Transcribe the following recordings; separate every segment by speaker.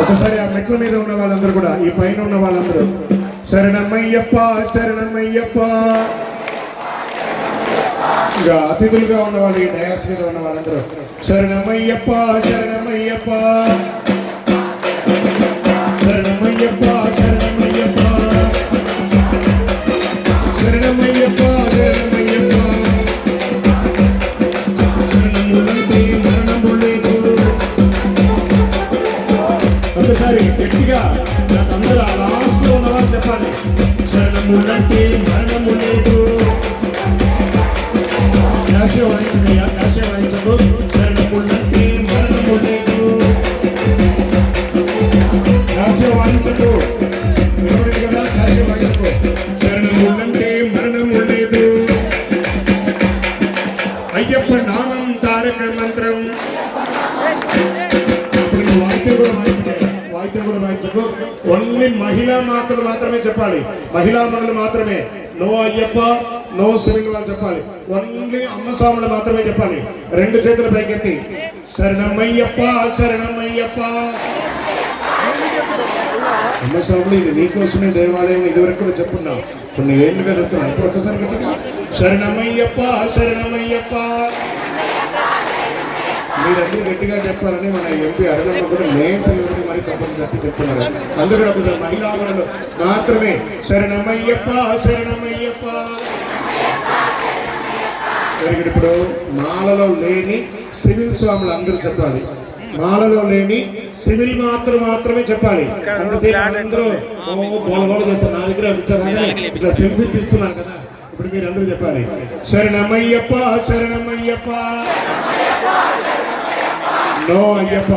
Speaker 1: ఒకసారి ఆ మెట్ల మీద ఉన్న వాళ్ళందరూ కూడా ఈ పైన ఉన్న వాళ్ళందరూ శరణమయ్యప్ప శరణమయ్యప్ప. ఇంకా అతిథులుగా ఉన్న వాళ్ళు ఈ డయాస్ మీద ఉన్న వాళ్ళందరూ శరణమయ్యప్ప శరణమయ్యప్ప. శరణములంటే మరణము లేదు. కాశీ వాయించమయ్యా కాశీ వాయించదు శరణములంటే మరణము లేదు. కాశీ వాయించదు ఎవరిది కదా కాశీ వాయించదు శరణములంటే మరణము లేదు. అయ్యప్ప నామం తారక మంత్రం. ఇప్పుడు వాయిద్యం కూడా వాయించకే ఓన్లీ మహిళా మాత్రలు మాత్రమే చెప్పాలి. మహిళా మనులు మాత్రమే. నో అయ్యప్ప నో సివిల్ చెప్పాలి. ఓన్లీ అమ్మ స్వాములు మాత్రమే చెప్పాలి. రెండు చేతులు పైకెత్తి. శరణమయ్యప్ప శరణమయ్యప్ప. అమ్మ స్వాములు ఇది నీకోసమే దేవాలయం ఇదివరకు కూడా చెప్పున్నాం. కొన్ని ఏళ్ళుగా చెప్తున్నాను ఇప్పుడు ఒక్కసారి శరణమయ్యప్ప శరణమయ్యప్ప. మీరన్నీ గట్టిగా చెప్పాలని మన ఎంపీ అరవింద్ కూడా మేసలు మరి తప్పని చెప్తున్నారు. అందరూ కూడా కొంచెం మాత్రమే. శరణమయ్యప్ప శరణమయ్యప్ప. మరి ఇప్పుడు మాలలో లేని సివిల్ స్వాములు అందరూ చెప్పాలి. మాలలో లేని సివిల్ మాత్రం మాత్రమే చెప్పాలి. అంతసేపు అందరూ ఓ చేస్తారు. నా దగ్గర ఇట్లా సెల్ఫీ తీస్తున్నారు కదా. ఇప్పుడు మీరు అందరూ చెప్పాలి. శరణమయ్యప్ప శరణమయ్యప్ప. నో అయ్యప్ప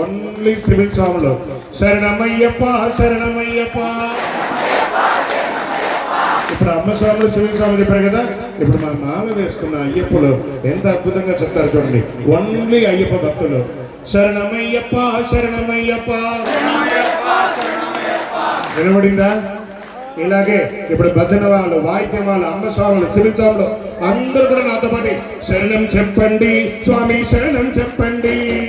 Speaker 1: ఓన్లీ సివిల్ స్వాములు శరణమయ్యప్ప శరణమయ్యప్ప. ఇప్పుడు అమ్మ స్వాములు సివిల్ స్వామి చెప్పారు కదా? ఇప్పుడు మా మామ వేసుకున్న అయ్యప్పలు ఎంత అద్భుతంగా చెప్తారు చూడండి. ఓన్లీ అయ్యప్ప భక్తులు. శరణమయ్యప్ప శరణమయ్యప్ప. వినబడిందా? ఇలాగే ఇప్పుడు భజన వాళ్ళు వాయిద్యం వాళ్ళు అమ్మ స్వాములు సివిల్ స్వాములు అందరూ కూడా నాతో పాటు శరణం చెప్పండి. స్వామి శరణం చెప్పండి.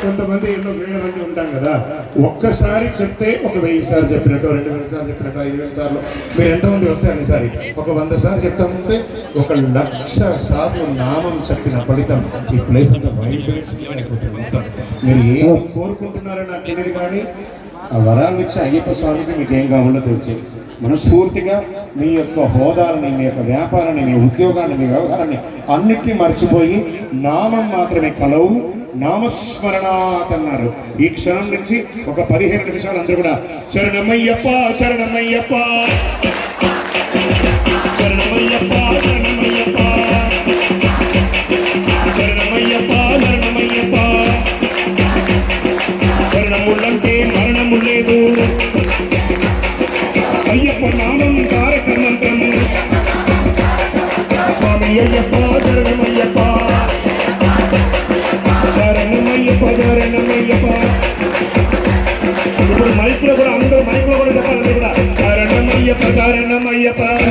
Speaker 1: కొంతమంది ఎన్నో వేల మంది ఉంటాం కదా ఒక్కసారి చెప్తే ఒక వెయ్యి సార్లు చెప్పినట్టు రెండు వేల సార్లు చెప్పినట్టు ఐదు వేల సార్లు. మీరు ఎంతమంది వస్తే అన్నిసారి ఒక వంద సార్లు చెప్తామంటే ఒక లక్ష సార్లు నామం చెప్పిన ఫలితం ఈ ప్లేస్ అంతా మీరు ఏం కోరుకుంటున్నారో నాకు తెలియదు కానీ ఆ వరాలు ఇచ్చే అయ్యప్ప స్వామికి మీకు ఏం కావాలో తెలిసేది. మనస్ఫూర్తిగా మీ యొక్క హోదాలని మీ యొక్క వ్యాపారాన్ని మీ ఉద్యోగాన్ని మీ వ్యవహారాన్ని అన్నిటినీ మర్చిపోయి నామం మాత్రమే కలవు నామస్మరణాత్ అన్నారు ఈ క్షణం నుంచి ఒక పదిహేను నిమిషాలు అందరూ కూడా శరణమయ్యప్ప శరణమయ్యప్ప శరణమయ్యప్ప స్వామి అయ్యప్ప శరణమయ్యప్ప శరణమయ్యప్ప శరణమయ్యప్ప ఇప్పుడు మైక్లో కూడా అందరూ మైక్లో కూడా చెప్పాలి కూడా శరణమయ్యప్ప శరణమయ్యప్ప శరణమయ్యప్ప శరణమయ్యప్ప